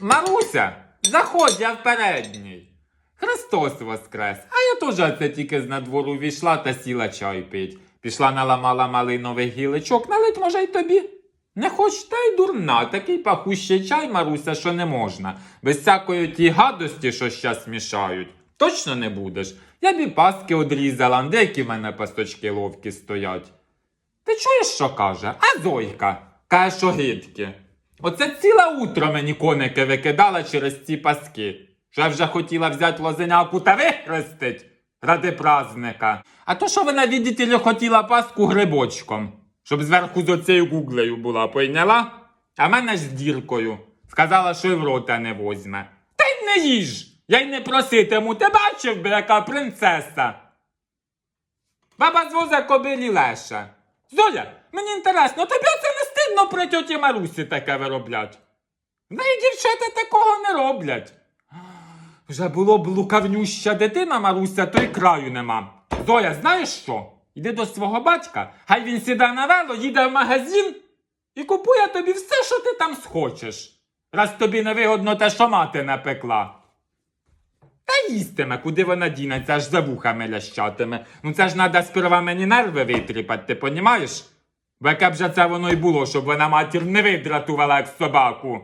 Маруся, заходь, я в передній. Христос воскрес. А я теж це тільки з надвору війшла та сіла чай пить. Пішла наламала малинових гілочок, налить може й тобі. Не хоч та й дурна, такий пахущий чай, Маруся, що не можна. Без всякої ті гадості, що щас мішають. Точно не будеш. Я б і паски одрізала, деякі в мене пасточки ловкі стоять. Ти чуєш, що каже? А Зойка каже, що гидкі. Оце ціле утро мені коники викидала через ці паски. Що я вже хотіла взяти лозеняку та вихрестить ради праздника. А то, що вона, ли, хотіла паску грибочком, щоб зверху з оцею гуглею була, пойняла? А мене ж з діркою. Сказала, що й в рота не возьме. Та й не їж! Я й не проситиму, ти бачив би, яка принцеса. Баба звоза кобилі леша. Золя, мені інтересно, тобі це не стидно при тьоті Марусі таке вироблять? В неї дівчата такого не роблять. Вже було б лукавнюща дитина Маруся, то й краю нема. Зоя, знаєш що? Йди до свого батька, хай він сідає на вело, їде в магазин і купує тобі все, що ти там схочеш. Раз тобі не вигодно те, що мати напекла. Та їстиме, куди вона дінеться, аж за вухами лящатиме. Ну це ж треба сперва мені нерви витріпати, ти понімаєш? Яке б же це воно й було, щоб вона матір не видратувала як собаку.